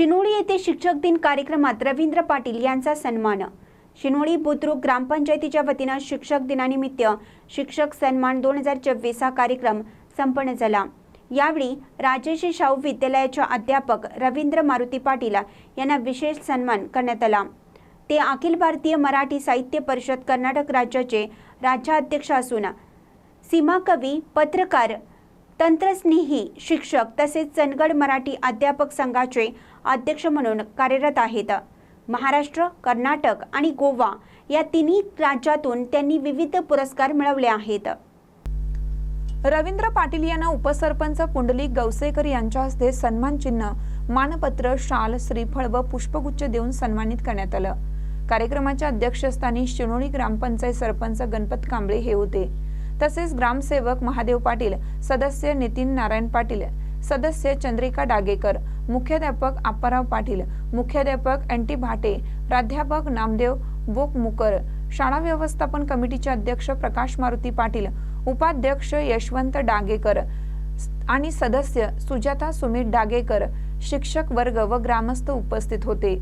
शिनोळी येथे शिक्षक दिन कार्यक्रमात रवींद्र पाटील यांचा सन्मान. शिनोळी बुद्रुक ग्रामपंचायतीच्या वतीनं शिक्षक दिनानिमित्त शिक्षक सन्मान दोन हजार चोवीस हा कार्यक्रम संपन्न झाला. यावेळी राजेशी शाहू विद्यालयाच्या अध्यापक रवींद्र मारुती पाटील यांना विशेष सन्मान करण्यात आला. ते अखिल भारतीय मराठी साहित्य परिषद कर्नाटक राज्याचे राज्याध्यक्ष असून सीमाकवी पत्रकार तंत्रस्नेही शिक्षक तसेच चंदगड मराठी अध्यापक संघाचे अध्यक्ष म्हणून कार्यरत आहेत. महाराष्ट्र कर्नाटक आणि गोवा या तिन्ही राज्यातून त्यांनी विविध पुरस्कार मिळवले आहेत. रवींद्र पाटील यांना उपसरपंच पुंडलिक गवसेकर यांच्या हस्ते सन्मान चिन्ह मानपत्र शाल श्रीफळ व पुष्पगुच्छ देऊन सन्मानित करण्यात आलं. कार्यक्रमाच्या अध्यक्षस्थानी शिणोळी ग्रामपंचायत सरपंच गणपत कांबळे हे होते. तसेच ग्रामसेवक महादेव पाटील सदस्य नितीन नारायण पाटील सदस्य चंद्रिका डागेकर मुख्याध्यापक आप्पाराव पाटील मुख्याध्यापक एन टी भाटे प्राध्यापक नामदेव बोकमुकर शाळा व्यवस्थापन कमिटीचे अध्यक्ष प्रकाश मारुती पाटील उपाध्यक्ष यशवंत डागेकर आणि सदस्य सुजाता सुमित डागेकर शिक्षक वर्ग व ग्रामस्थ उपस्थित होते.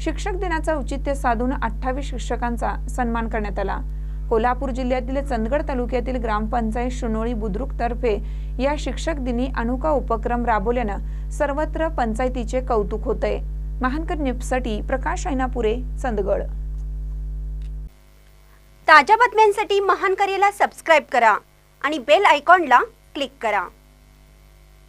शिक्षक दिनाचा औचित्य साधून अठ्ठावीस शिक्षकांचा सन्मान करण्यात आला. कोल्हापूर जिल्ह्यातील चंदगड तालुक्यातील ग्रामपंचायत शुनोळी बुद्रुक तर्फे या शिक्षक दिनी अनोखा उपक्रम राबवल्यानं सर्वत्र पंचायतीचे कौतुक होतंय. महानकर न्यूजसाठी प्रकाश ऐनापुरे चंदगड. ताज्या बातम्यांसाठी महानकरेला सबस्क्राईब करा आणि बेल आयकॉनला क्लिक करा.